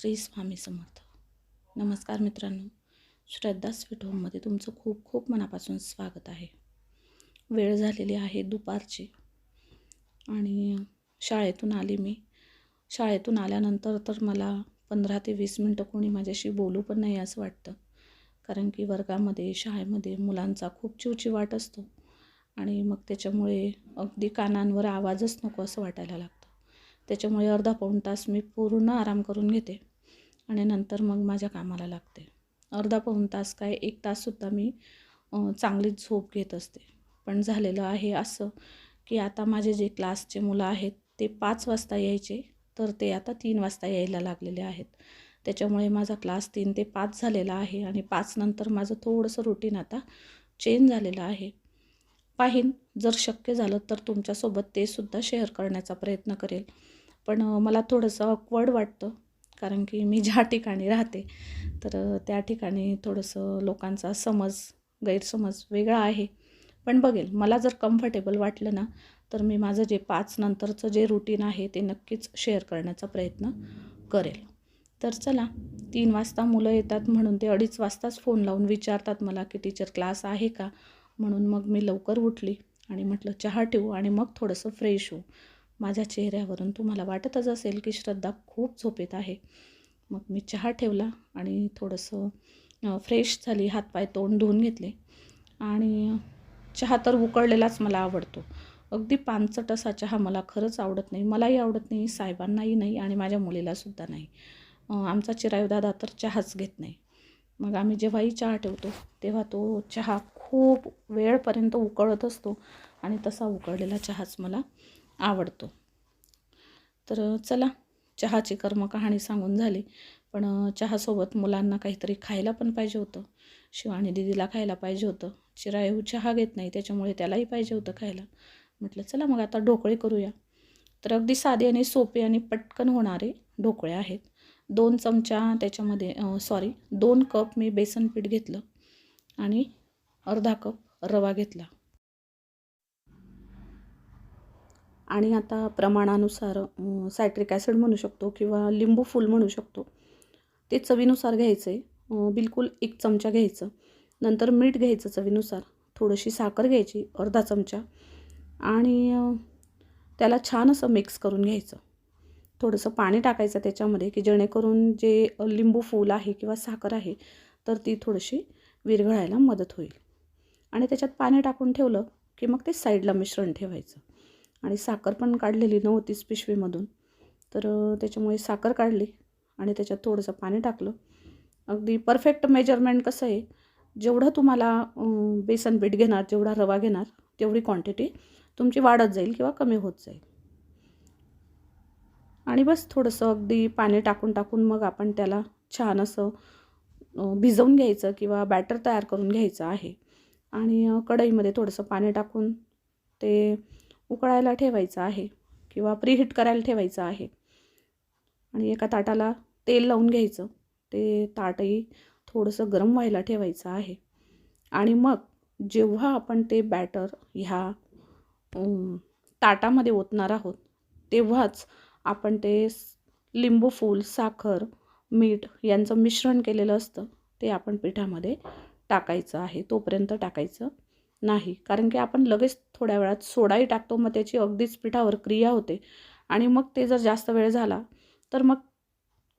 श्री स्वामी समर्थ. नमस्कार मित्रांनो. श्रद्धा स्वीट होममध्ये तुमचं खूप खूप मनापासून स्वागत आहे. वेळ झालेली आहे दुपारची. आणि शाळेतून आली मी. शाळेतून आल्यानंतर तर मला पंधरा ते वीस मिनटं कोणी माझ्याशी बोलू पण नाही असं वाटतं. कारण की वर्गामध्ये शाळेमध्ये मुलांचा खूप चिवचिवाट असतो. आणि मग त्याच्यामुळे अगदी कानांवर आवाजच नको असं वाटायला लागतं. त्याच्यामुळे अर्धा पाऊण तास मी पूर्ण आराम करून घेते. आणि नंतर मग माझ्या कामाला लागते. अर्धा पाऊण तास काय एक ताससुद्धा मी चांगलीच झोप घेत असते. पण झालेलं आहे असं की आता माझे जे क्लासचे मुलं आहेत ते पाच वाजता यायचे तर ते आता तीन वाजता यायला लागलेले आहेत. त्याच्यामुळे माझा क्लास तीन ते पाच झालेला आहे आणि पाचनंतर माझं थोडंसं रुटीन आता चेंज झालेलं आहे. पाहीन जर शक्य झालं तर तुमच्यासोबत ते सुद्धा शेअर करण्याचा प्रयत्न करेल. पण मला थोडंसं अकवर्ड वाटतं. कारण की मी ज्या ठिकाणी राहते तर त्या ठिकाणी थोडंसं लोकांचा समज गैरसमज वेगळा आहे. पण बघेल मला जर कम्फर्टेबल वाटलं ना तर मी माझं जे पाच नंतरचं जे रुटीन आहे ते नक्कीच शेअर करण्याचा प्रयत्न करेल. तर चला तीन वाजता मुलं येतात म्हणून ते अडीच वाजताच फोन लावून विचारतात मला की टीचर क्लास आहे का? म्हणून मग मी लवकर उठली आणि म्हटलं चहा ठेवू आणि मग थोडंसं फ्रेश होऊ. माझ्या चेहऱ्यावरून तुम्हाला वाटतच असेल की श्रद्धा खूप झोपेत आहे. मग मी चहा ठेवला आणि थोडंसं फ्रेश झाली हातपाय तोंड धुवून घेतले. आणि चहा तर उकळलेलाच मला आवडतो. अगदी पानचट असा चहा मला खरंच आवडत नाही. मलाही आवडत नाही साहेबांनाही नाही आणि माझ्या मुलीलासुद्धा नाही. आमचा चिरायू दादा तर चहाच घेत नाही. मग आम्ही जेव्हाही चहा ठेवतो तेव्हा तो चहा खूप वेळपर्यंत उकळत असतो आणि तसा उकळलेला चहाच मला आवडतो. तर चला चहाची कर्मकहाणी सांगून झाली. पण चहासोबत मुलांना काहीतरी खायला पण पाहिजे होतं. शिवानी दिदीला खायला पाहिजे होतं. चिरायू चहा घेत नाही त्याच्यामुळे त्यालाही पाहिजे होतं खायला. म्हटलं चला मग आता ढोकळे करूया. तर अगदी साधे आणि सोपे आणि पटकन होणारे ढोकळे आहेत. दोन चमचा त्याच्यामध्ये सॉरी दोन कप मी बेसन पीठ घेतलं आणि अर्धा कप रवा घेतला. आणि आता प्रमाणानुसार सायट्रिक ॲसिड म्हणू शकतो किंवा लिंबू फूल म्हणू शकतो. ते चवीनुसार घ्यायचं आहे बिलकुल एक चमचा घ्यायचं. नंतर मीठ घ्यायचं चवीनुसार. थोडीशी साखर घ्यायची अर्धा चमचा. आणि त्याला छान असं मिक्स करून घ्यायचं. थोडंसं पाणी टाकायचं त्याच्यामध्ये की जेणेकरून जे लिंबू फूल आहे किंवा साखर आहे तर ती थोडीशी विरघळायला मदत होईल. आणि त्याच्यात पाणी टाकून ठेवलं की मग ते साईडला मिश्रण ठेवायचं. आणि साखर पण काढलेली नव्हतीच पिशवीमधून. तर त्याच्यामुळे साखर काढली आणि त्याच्यात थोडंसं पाणी टाकलं. अगदी परफेक्ट मेजरमेंट कसं आहे जेवढं तुम्हाला बेसन पीठ घेणार जेवढा रवा घेणार तेवढी क्वांटिटी तुमची वाढत जाईल किंवा कमी होत जाईल. आणि बस थोडंसं अगदी पाणी टाकून टाकून मग आपण त्याला छान असं भिजवून घ्यायचं किंवा बॅटर तयार करून घ्यायचं आहे. आणि कढईमध्ये थोडंसं पाणी टाकून ते उकळायला ठेवायचं आहे किंवा प्रीहीट करायला ठेवायचं आहे. आणि एका ताटाला तेल लावून घ्यायचं. ते ताटही थोडंसं गरम व्हायला ठेवायचं आहे. आणि मग जेव्हा आपण ते बॅटर ह्या ताटामध्ये ओतणार आहोत तेव्हाच आपण ते लिंबूफूल लिंबू फूल साखर मीठ यांचं मिश्रण केलेलं असतं ते आपण पिठामध्ये टाकायचं आहे. तोपर्यंत टाकायचं नाही. कारण की आपण लगेच थोड्या वेळात सोडाही टाकतो मग त्याची अगदीच पिठावर क्रिया होते. आणि मग ते जर जास्त वेळ झाला तर मग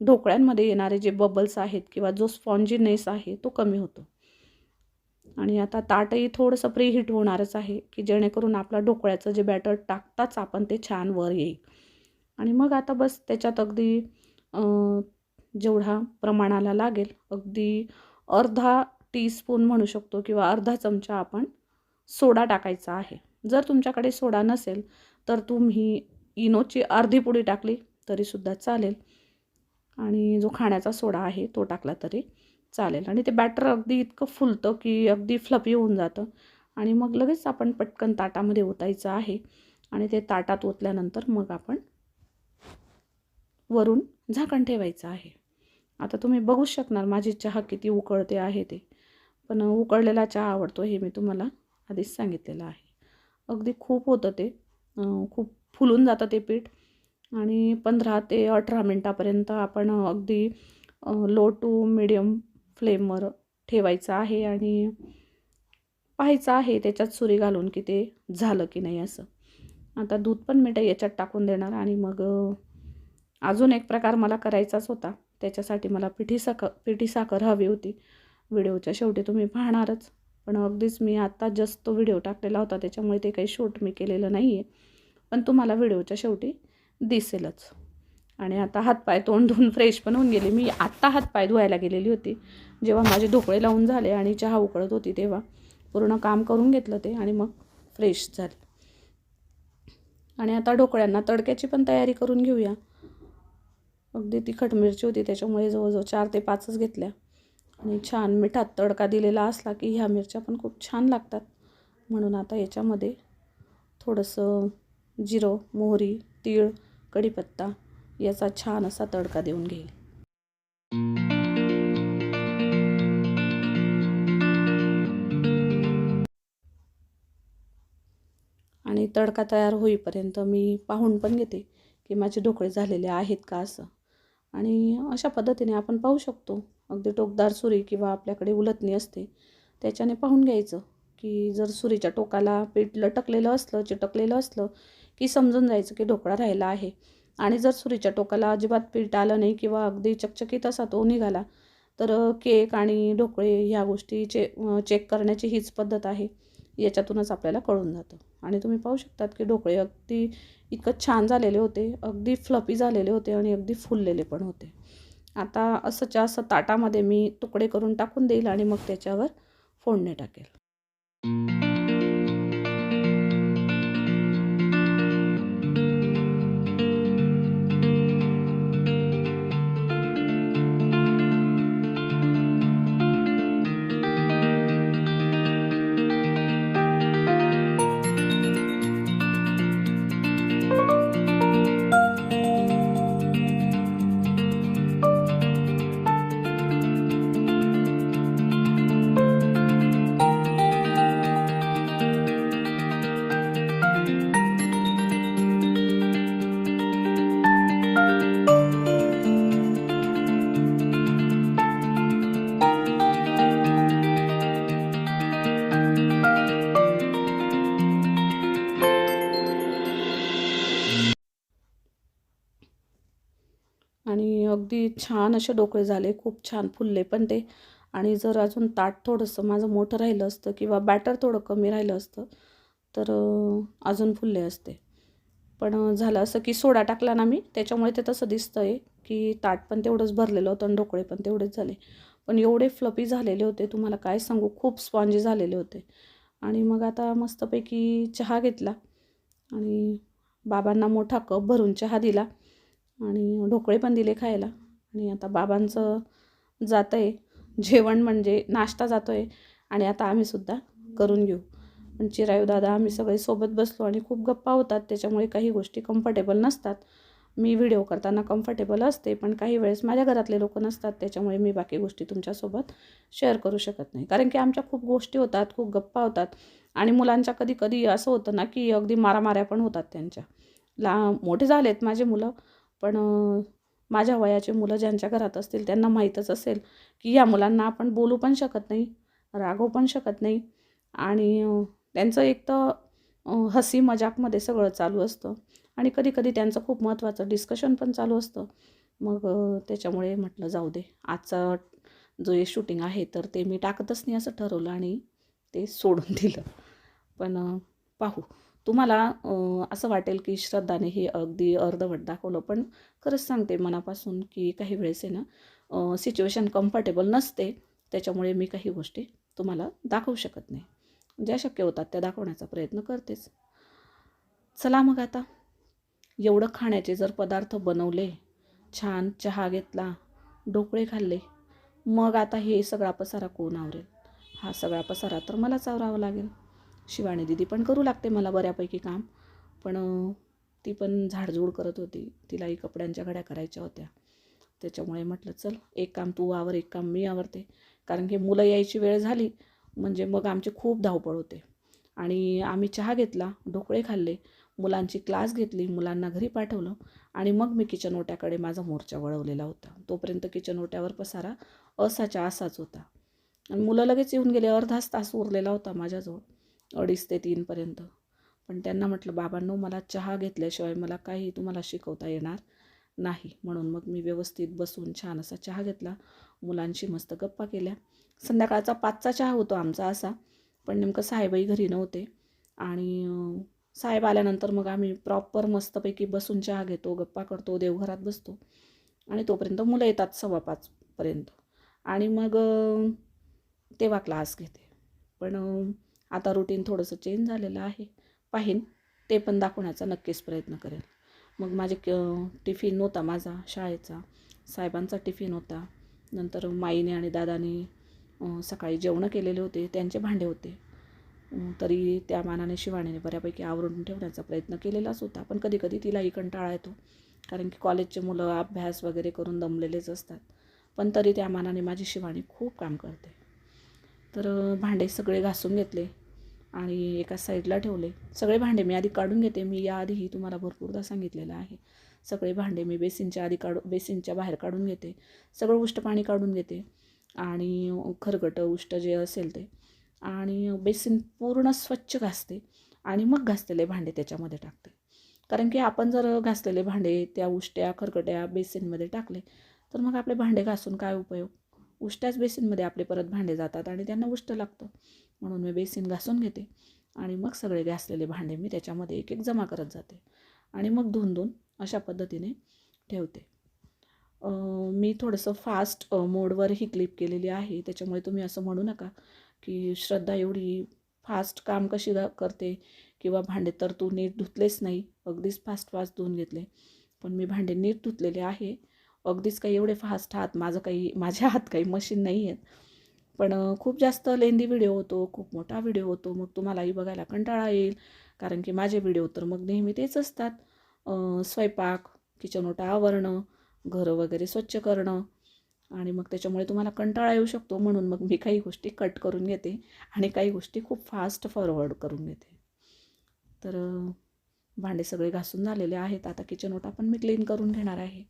ढोकळ्यांमध्ये येणारे जे बबल्स आहेत किंवा जो स्पॉन्जीनेस आहे तो कमी होतो. आणि आता ताटही थोडंसं प्रीहीट होणारच आहे की जेणेकरून आपला ढोकळ्याचं जे बॅटर टाकताच आपण ते छान वर येईल. आणि मग आता बस त्याच्यात अगदी जेवढा प्रमाणाला लागेल अगदी अर्धा टीस्पून म्हणू शकतो किंवा अर्धा चमचा आपण सोडा टाकायचा आहे. जर तुमच्याकडे सोडा नसेल तर तुम्ही इनोची अर्धी पुडी टाकली तरीसुद्धा चालेल. आणि जो खाण्याचा सोडा आहे तो टाकला तरी चालेल. आणि ते बॅटर अगदी इतकं फुलतं की अगदी फ्लफी होऊन जातं. आणि मग लगेच आपण पटकन ताटामध्ये ओतायचं आहे. आणि ते ताटात ओतल्यानंतर मग आपण वरून झाकण ठेवायचं आहे. आता तुम्ही बघूच शकणार माझी चहा किती उकळते आहे ते. पण उकळलेला चहा आवडतो हे मी तुम्हाला आधीच सांगितलेलं आहे. अगदी खूप होतं ते. खूप फुलून जातं ते पीठ. आणि पंधरा ते अठरा मिनटापर्यंत आपण अगदी लो टू मिडियम फ्लेमवर ठेवायचं आहे आणि पाहायचं आहे त्याच्यात सुरी घालून की ते झालं की नाही असं. आता दूध पण मी याच्यात टाकून देणार आणि मग अजून एक प्रकार मला करायचाच होता. त्याच्यासाठी मला पिठी साखर पिठी साखर हवी होती. व्हिडिओच्या शेवटी तुम्ही पाहणारच. पण अगदीच मी आत्ता जस्ट तो व्हिडिओ टाकलेला होता त्याच्यामुळे ते काही शूट मी केलेलं नाही आहे पण तुम्हाला व्हिडिओच्या शेवटी दिसेलच. आणि आता हातपाय तोंड धुवून फ्रेश पण होऊन गेले. मी आत्ता हातपाय धुवायला गेलेली होती. जेव्हा माझे ढोकळे लावून झाले आणि चहा उकळत होती तेव्हा. पूर्ण काम करून घेतलं ते आणि मग फ्रेश झाले. आणि आता ढोकळ्यांना तडक्याची पण तयारी करून घेऊया. अगदी तिखट मिरची होती त्याच्यामुळे जवळजवळ चार ते पाचच घेतल्या. आणि छान मिठात तडका दिलेला असला की ह्या मिरच्या पण खूप छान लागतात. म्हणून आता याच्यामध्ये थोडंसं जिरं मोहरी तीळ कढीपत्ता याचा छान असा तडका देऊन घेईल. आणि तडका तयार होईपर्यंत मी पाहून पण घेते की माझे ढोकळे झालेले आहेत का असं. आणि अशा पद्धतीने आपण पाहू शकतो. अगदी टोकदार सुरी किंवा आपल्याकडे उलटणी असते. त्याच्याने पाहून घ्यायचं की जर सुरीच्या टोकाला पीठ लटकलेलं असलं चिटकलेलं असलं की समजून जायचं की ढोकळा राहिला आहे. आणि जर सुरीच्या टोकाला अजिबात पीठ आलं नाही किंवा अगदी चकचकीत असा तो निघाला तर केक आणि ढोकळे ह्या गोष्टी चे चेक करण्याची हीच पद्धत आहे. याच्यातूनच आपल्याला कळून जातं. आणि तुम्ही पाहू शकतात की ढोकळे अगदी इतकं छान झालेले होते अगदी फ्लपी झालेले होते आणि अगदी फुललेले पण होते. आता असंच्या असं ताटामध्ये मी तुकडे करून टाकून देईल आणि मग त्याच्यावर फोडणे टाकेल. अगदी छान असे डोकळे झाले खूप छान फुलले पण ते. आणि जर अजून ताट थोडंसं माझं मोठं राहिलं असतं किंवा बॅटर थोडं कमी राहिलं असतं तर अजून फुलले असते. पण झालं असं की सोडा टाकला ना मी त्याच्यामुळे ते तसं दिसतं आहे की ताट पण तेवढंच भरलेलं होतं आणि ढोकळे पण तेवढेच झाले. पण एवढे फ्लपी झालेले होते तुम्हाला काय सांगू खूप स्पॉन्जी झालेले होते. आणि मग आता मस्तपैकी चहा घेतला आणि बाबांना मोठा कप भरून चहा दिला आणि ढोकळे पण दिले खायला. आणि आता बाबांचं जातं आहे जेवण म्हणजे नाश्ता जातो आहे आणि आता आम्हीसुद्धा करून घेऊ. पण चिरायू दादा आम्ही सगळे सोबत बसलो आणि खूप गप्पा होतात. त्याच्यामुळे काही गोष्टी कम्फर्टेबल नसतात. मी व्हिडिओ करताना कम्फर्टेबल असते पण काही वेळेस माझ्या घरातले लोक नसतात. त्याच्यामुळे मी बाकी गोष्टी तुमच्यासोबत शेअर करू शकत नाही. कारण की आमच्या खूप गोष्टी होतात खूप गप्पा होतात. आणि मुलांच्या कधी कधी असं होतं ना की अगदी मारामाऱ्या पण होतात त्यांच्या. ला मोठे झालेत माझे मुलं पण माझ्या वयाचे मुलं ज्यांच्या घरात असतील त्यांना माहीतच असेल की या मुलांना आपण बोलू पण शकत नाही रागवू पण शकत नाही आणि त्यांचं एक तर हसी मजाकमध्ये सगळं चालू असतं आणि कधीकधी त्यांचं खूप महत्त्वाचं डिस्कशन पण चालू असतं. मग त्याच्यामुळे म्हटलं जाऊ दे आजचा जो हे शूटिंग आहे तर ते मी टाकतच नाही असं ठरवलं आणि ते सोडून दिलं. पण पाहू. तुम्हाला असं वाटेल की श्रद्धाने हे अगदी अर्धवट दाखवलं पण खरंच सांगते मनापासून की काही वेळेस आहे ना सिच्युएशन कम्फर्टेबल नसते त्याच्यामुळे मी काही गोष्टी तुम्हाला दाखवू शकत नाही. ज्या शक्य होतात त्या दाखवण्याचा प्रयत्न करतेच. चला मग आता. एवढं खाण्याचे जर पदार्थ बनवले छान चहा घेतला ढोकळे खाल्ले मग आता हे सगळा पसारा कोण आवरेल? हा सगळा पसारा तर मलाच आवरावा लागेल. शिवानी दिदी पण करू लागते मला बऱ्यापैकी काम. पण ती पण झाडझूड करत होती. तिलाही कपड्यांच्या घड्या करायच्या होत्या. त्याच्यामुळे म्हटलं चल एक काम तू आवर एक काम मी आवरते. कारण की मुलं यायची वेळ झाली म्हणजे मग आमची खूप धावपळ होते. आणि आम्ही चहा घेतला ढोकळे खाल्ले मुलांची क्लास घेतली मुलांना घरी पाठवलं आणि मग मी किचन ओट्याकडे माझा मोर्चा वळवलेला होता. तोपर्यंत किचन ओट्यावर पसारा असाच्या असाच होता. आणि मुलं लगेच येऊन गेले अर्धाच तास उरलेला होता माझ्याजवळ. अडीच ते तीनपर्यंत पण त्यांना म्हटलं बाबांनो मला चहा घेतल्याशिवाय मला काही तुम्हाला शिकवता येणार नाही. म्हणून मग मी व्यवस्थित बसून छान असा चहा घेतला. मुलांशी मस्त गप्पा केल्या. संध्याकाळचा पाचचा चहा होतो आमचा असा पण नेमकं साहेबही घरी नव्हते. आणि साहेब आल्यानंतर मग आम्ही प्रॉपर मस्तपैकी बसून चहा घेतो गप्पा करतो देवघरात बसतो. आणि तोपर्यंत मुलं येतात सव्वा पाचपर्यंत आणि मग तेव्हा क्लास घेते. पण आता रुटीन थोडंसं चेंज झालेलं आहे. पाहीन ते पण दाखवण्याचा नक्कीच प्रयत्न करेल मग माझे क टिफिन नव्हता माझा शाळेचा. साहेबांचा टिफिन होता. नंतर माईने आणि दादाने सकाळी जेवणं केलेले होते त्यांचे भांडे होते. तरी त्या मानाने शिवाणीने बऱ्यापैकी आवरून ठेवण्याचा प्रयत्न केलेलाच होता. पण कधी कधी तिलाही कंटाळा येतो. कारण की कॉलेजचे मुलं अभ्यास वगैरे करून दमलेलेच असतात. पण तरी त्या मानाने माझी शिवाणी खूप काम करते. तर भांडे सगळे घासून घेतले आणि एका साईडला ठेवले. सगळे भांडे मी आधी काढून घेते. मी याआधीही तुम्हाला भरपूरदा सांगितलेलं आहे. सगळे भांडे मी बेसिनच्या आधी काढू बेसिनच्या बाहेर काढून घेते. सगळं उष्ट पाणी काढून घेते आणि खरगटं उष्ट जे असेल ते. आणि बेसिन पूर्ण स्वच्छ घासते आणि मग घासलेले भांडे त्याच्यामध्ये टाकते. कारण की आपण जर घासलेले भांडे त्या उष्ट्या खरकट्या बेसिनमध्ये टाकले तर मग आपले भांडे घासून काय उपयोग? उष्ट्याच बेसिनमध्ये आपले परत भांडे जातात आणि त्यांना उष्ट लागतं. म्हणून मी बेसिन घासून घेते आणि मग सगळे घासलेले भांडे मी त्याच्यामध्ये एक एक जमा करत जाते आणि मग धुवून धुवून अशा पद्धतीने ठेवते. मी थोडंसं फास्ट मोडवर ही क्लिप केलेली आहे. त्याच्यामुळे तुम्ही असं म्हणू नका की श्रद्धा एवढी फास्ट काम कशी करते किंवा भांडे तर तू नीट धुतलेच नाही. अगदीच फास्ट फास्ट धुवून घेतले. पण मी भांडे नीट धुतलेले आहे. अगदीच काही एवढे फास्ट हात माझं काही माझ्या हात काही मशीन नाही आहेत पण खूप जास्त लेंदी व्हिडिओ होतो खूप मोठा व्हिडिओ होतो मग तुम्हालाही बघायला कंटाळा येईल. कारण की माझे व्हिडिओ तर मग नेहमी तेच असतात. स्वयंपाक किचन ओटा आवरणं घरं वगैरे स्वच्छ करणं. आणि मग त्याच्यामुळे तुम्हाला कंटाळा येऊ शकतो. म्हणून मग मी काही गोष्टी कट करून घेते. आणि काही गोष्टी खूप फास्ट फॉरवर्ड करून घेते. तर भांडे सगळे घासून झालेले आहेत. आता किचन ओटा पण मी क्लीन करून घेणार आहे.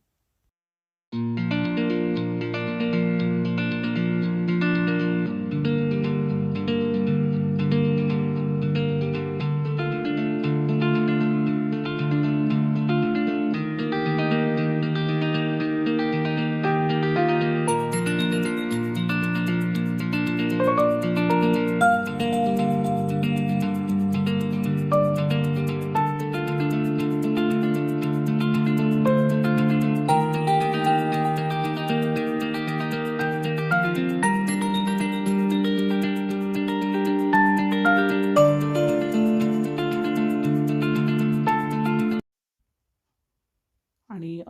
आणि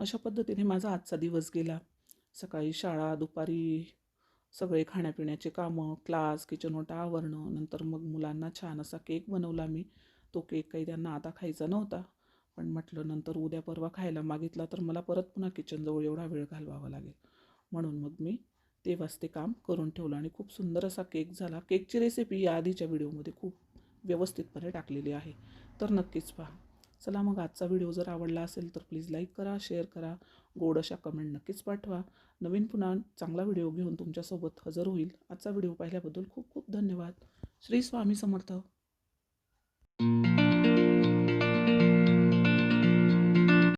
अशा पद्धतीने माझा आजचा दिवस गेला. सकाळी शाळा दुपारी सगळे खाण्यापिण्याचे कामं क्लास किचन ओटा आवरणं नंतर मग मुलांना छान असा केक बनवला मी. तो केक काही त्यांना आता खायचा नव्हता पण म्हटलं नंतर उद्या परवा खायला मागितला तर मला परत पुन्हा किचनजवळ एवढा वेळ घालवावा लागेल. म्हणून मग मी तेव्हाच ते काम करून ठेवलं आणि खूप सुंदर असा केक झाला. केकची रेसिपी या आधीच्या व्हिडिओमध्ये खूप व्यवस्थितपणे टाकलेली आहे. तर नक्कीच पहा. चला मग आजचा व्हिडिओ जर आवडला असेल तर प्लीज लाईक करा शेअर करा गोड अशा कमेंट नक्कीच पाठवा. नवीन पुन्हा चांगला व्हिडिओ घेऊन तुमच्यासोबत हजर होईल. आजचा व्हिडिओ पाहिल्याबद्दल खूप खूप धन्यवाद. श्री स्वामी समर्थ.